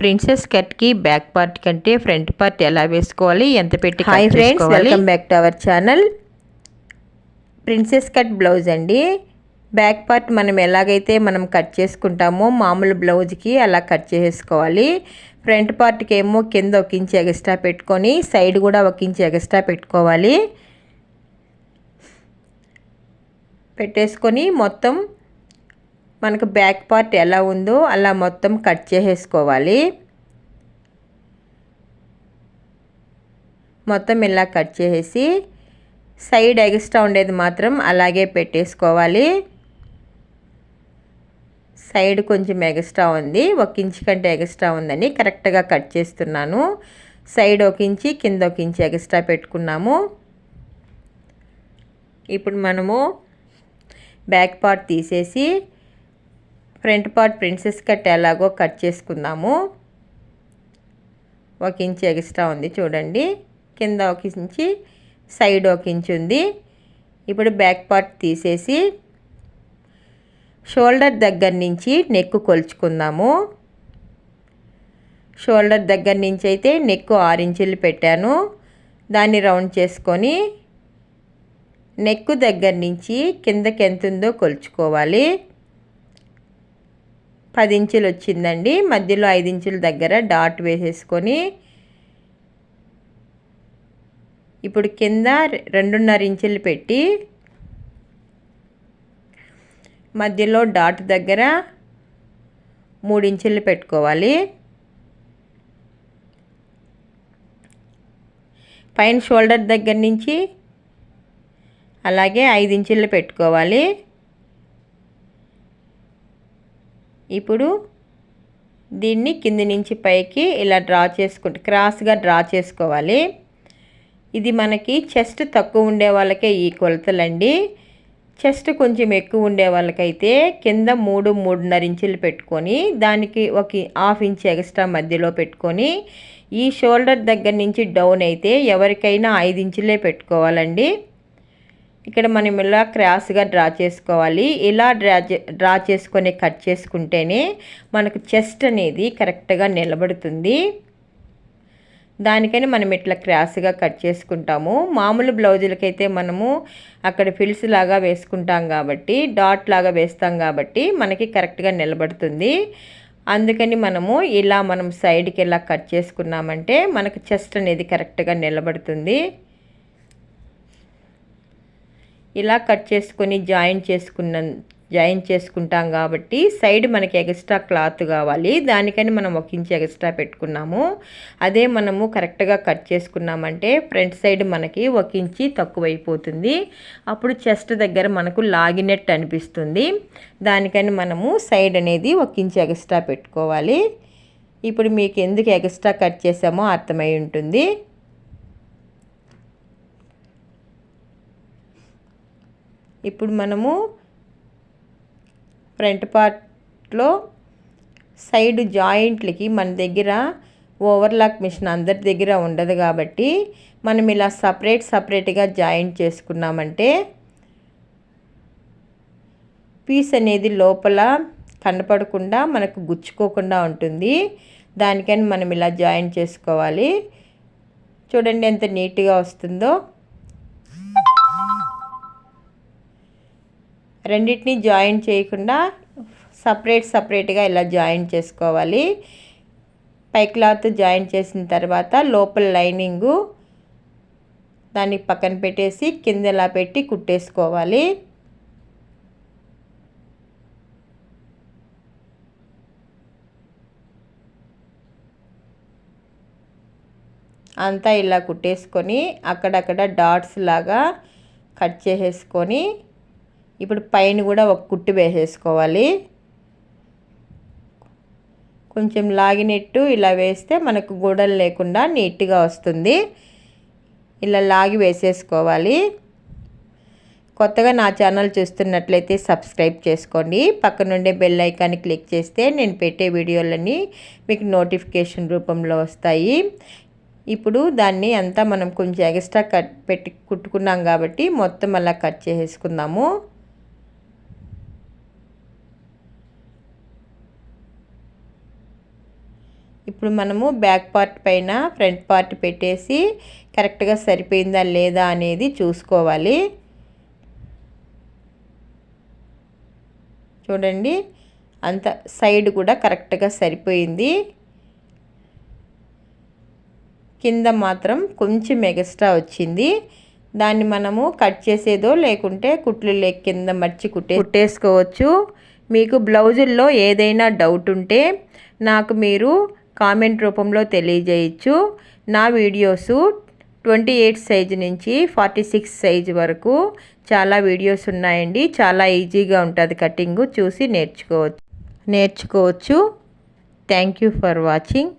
Princess కట్కి back part కంటే front part ఎలా వేసుకోవాలి? ఎంత పెట్టి cut friends? Welcome back to our channel princess cut blouse అండి. బ్యాక్ పార్ట్ మనం ఎలాగైతే మనం కట్ చేసుకుంటామో మామూలు బ్లౌజ్కి అలా కట్ చేసుకోవాలి. ఫ్రంట్ పార్ట్కి ఏమో కింద ఒక ఇంచ్ ఎక్స్ట్రా పెట్టుకొని సైడ్ కూడా ఒక ఇంచ్ ఎక్స్ట్రా పెట్టుకోవాలి. పెట్టేసుకొని మొత్తం మనకు బ్యాక్ పార్ట్ ఎలా ఉందో అలా మొత్తం కట్ చేసేసుకోవాలి. మొత్తం ఇలా కట్ చేసేసి సైడ్ ఎక్స్ట్రా ఉండేది మాత్రం అలాగే పెట్టేసుకోవాలి. సైడ్ కొంచెం ఎగస్ట్రా ఉంది. ఒక ఇంచ్ కంటే ఎగస్ట్రా ఉందని కరెక్ట్గా కట్ చేస్తున్నాను. సైడ్ ఒక ఇంచి కింద ఒక ఇంచి ఎగస్ట్రా పెట్టుకున్నాము. ఇప్పుడు మనము బ్యాక్ పార్ట్ తీసేసి ఫ్రంట్ పార్ట్ ప్రిన్సెస్ కట్ ఎలాగో కట్ చేసుకుందాము. ఒక ఇంచ్ ఎక్స్ట్రా ఉంది చూడండి. కింద ఒక ఇంచి సైడ్ ఒక ఇంచ్ ఉంది. ఇప్పుడు బ్యాక్ పార్ట్ తీసేసి షోల్డర్ దగ్గర నుంచి నెక్ కొలుచుకుందాము. షోల్డర్ దగ్గర నుంచి అయితే నెక్ ఆరు ఇంచులు పెట్టాను. దాన్ని రౌండ్ చేసుకొని నెక్ దగ్గర నుంచి కిందకి ఎంత ఉందో కొలుచుకోవాలి. పది ఇంచులు వచ్చిందండి. మధ్యలో ఐదు ఇంచుల దగ్గర డాట్ వేసేసుకొని ఇప్పుడు కింద రెండున్నర ఇంచులు పెట్టి మధ్యలో డాట్ దగ్గర మూడు ఇంచులు పెట్టుకోవాలి. పైన షోల్డర్ దగ్గర నుంచి అలాగే ఐదు ఇంచులు పెట్టుకోవాలి. ఇప్పుడు దీన్ని కింది నుంచి పైకి ఇలా డ్రా చేసుకుంటే క్రాస్గా డ్రా చేసుకోవాలి. ఇది మనకి చెస్ట్ తక్కువ ఉండే వాళ్ళకే ఈ కొలతలండి చెస్ట్ కొంచెం ఎక్కువ ఉండే వాళ్ళకైతే కింద మూడు మూడున్నర ఇంచులు పెట్టుకొని దానికి ఒక హాఫ్ ఇంచ్ ఎక్స్ట్రా మధ్యలో పెట్టుకొని ఈ షోల్డర్ దగ్గర నుంచి డౌన్ అయితే ఎవరికైనా ఐదు ఇంచులే పెట్టుకోవాలండి. ఇక్కడ మనం ఇలా క్రాస్గా డ్రా చేసుకోవాలి. ఇలా డ్రా డ్రా చేసుకొని కట్ చేసుకుంటేనే మనకు చెస్ట్ అనేది కరెక్ట్గా నిలబడుతుంది. దానికని మనం ఇట్లా క్రాస్గా కట్ చేసుకుంటాము. మామూలు బ్లౌజులకైతే మనము అక్కడ ఫిల్స్ లాగా వేసుకుంటాం కాబట్టి డాట్ లాగా వేస్తాం కాబట్టి మనకి కరెక్ట్గా నిలబడుతుంది. అందుకని మనము ఇలా మనం సైడ్కి ఇలా కట్ చేసుకున్నామంటే మనకు చెస్ట్ అనేది కరెక్ట్గా నిలబడుతుంది. ఇలా కట్ చేసుకొని జాయిన్ చేసుకున్న జాయిన్ చేసుకుంటాం కాబట్టి సైడ్ మనకి ఎక్స్ట్రా క్లాత్ కావాలి. దానికని మనం ఒక ఇంచ్ ఎక్స్ట్రా పెట్టుకున్నాము. అదే మనము కరెక్ట్గా కట్ చేసుకున్నామంటే ఫ్రంట్ సైడ్ మనకి ఒక ఇంచి తక్కువైపోతుంది. అప్పుడు చెస్ట్ దగ్గర మనకు లాగినట్టు అనిపిస్తుంది. దానికని మనము సైడ్ అనేది ఒక ఇంచ్ ఎక్స్ట్రా పెట్టుకోవాలి. ఇప్పుడు మీకు ఎందుకు ఎక్స్ట్రా కట్ చేసామో అర్థమై ఉంటుంది. ఇప్పుడు మనము ఫ్రంట్ పార్ట్లో సైడ్ జాయింట్లకి మన దగ్గర ఓవర్లాక్ మిషన్ అందరి దగ్గర ఉండదు కాబట్టి మనం ఇలా సపరేట్ సపరేట్గా జాయింట్ చేసుకున్నామంటే పీస్ అనేది లోపల కనపడకుండా మనకు గుచ్చుకోకుండా ఉంటుంది. దానికని మనం ఇలా జాయిన్ చేసుకోవాలి. చూడండి ఎంత నీట్గా వస్తుందో. రెండింటిని జాయిన్ చేయకుండా సపరేట్ సపరేట్గా ఇలా జాయిన్ చేసుకోవాలి. పై క్లాత్ జాయిన్ చేసిన తర్వాత లోపల లైనింగు దాన్ని పక్కన పెట్టేసి కింద ఇలా పెట్టి కుట్టేసుకోవాలి. అంతా ఇలా కుట్టేసుకొని అక్కడక్కడ డాట్స్ లాగా కట్ చేసేసుకొని ఇప్పుడు పైన కూడా ఒక కుట్టు వేసేసుకోవాలి. కొంచెం లాగినట్టు ఇలా వేస్తే మనకు గూడలు లేకుండా నీట్గా వస్తుంది. ఇలా లాగి వేసేసుకోవాలి. కొత్తగా నా ఛానల్ చూస్తున్నట్లయితే సబ్స్క్రైబ్ చేసుకోండి. పక్కనుండే బెల్ ఐకాన్ క్లిక్ చేస్తే నేను పెట్టే వీడియోలన్నీ మీకు నోటిఫికేషన్ రూపంలో వస్తాయి. ఇప్పుడు దాన్ని అంతా మనం కొంచెం ఎక్స్ట్రా కట్ పెట్టి కుట్టుకున్నాం కాబట్టి మొత్తం అలా కట్ చేసేసుకుందాము. ఇప్పుడు మనము బ్యాక్ పార్ట్ పైన ఫ్రంట్ పార్ట్ పెట్టేసి కరెక్ట్గా సరిపోయిందా లేదా అనేది చూసుకోవాలి. చూడండి అంత సైడ్ కూడా కరెక్ట్గా సరిపోయింది. కింద మాత్రం కొంచెం ఎగస్ట్రా వచ్చింది. దాన్ని మనము కట్ చేసేదో లేకుంటే కుట్లు లే కింద మర్చి కుట్టే కుట్టేసుకోవచ్చు. మీకు బ్లౌజుల్లో ఏదైనా డౌట్ ఉంటే నాకు మీరు కామెంట్ రూపంలో తెలియజేయచ్చు. నా వీడియోసు ట్వంటీ ఎయిట్ సైజు నుంచి ఫార్టీ సిక్స్ సైజు వరకు చాలా వీడియోస్ ఉన్నాయండి. చాలా ఈజీగా ఉంటుంది కటింగు. చూసి నేర్చుకోవచ్చు. నేర్చుకోవచ్చు. Thank you for watching.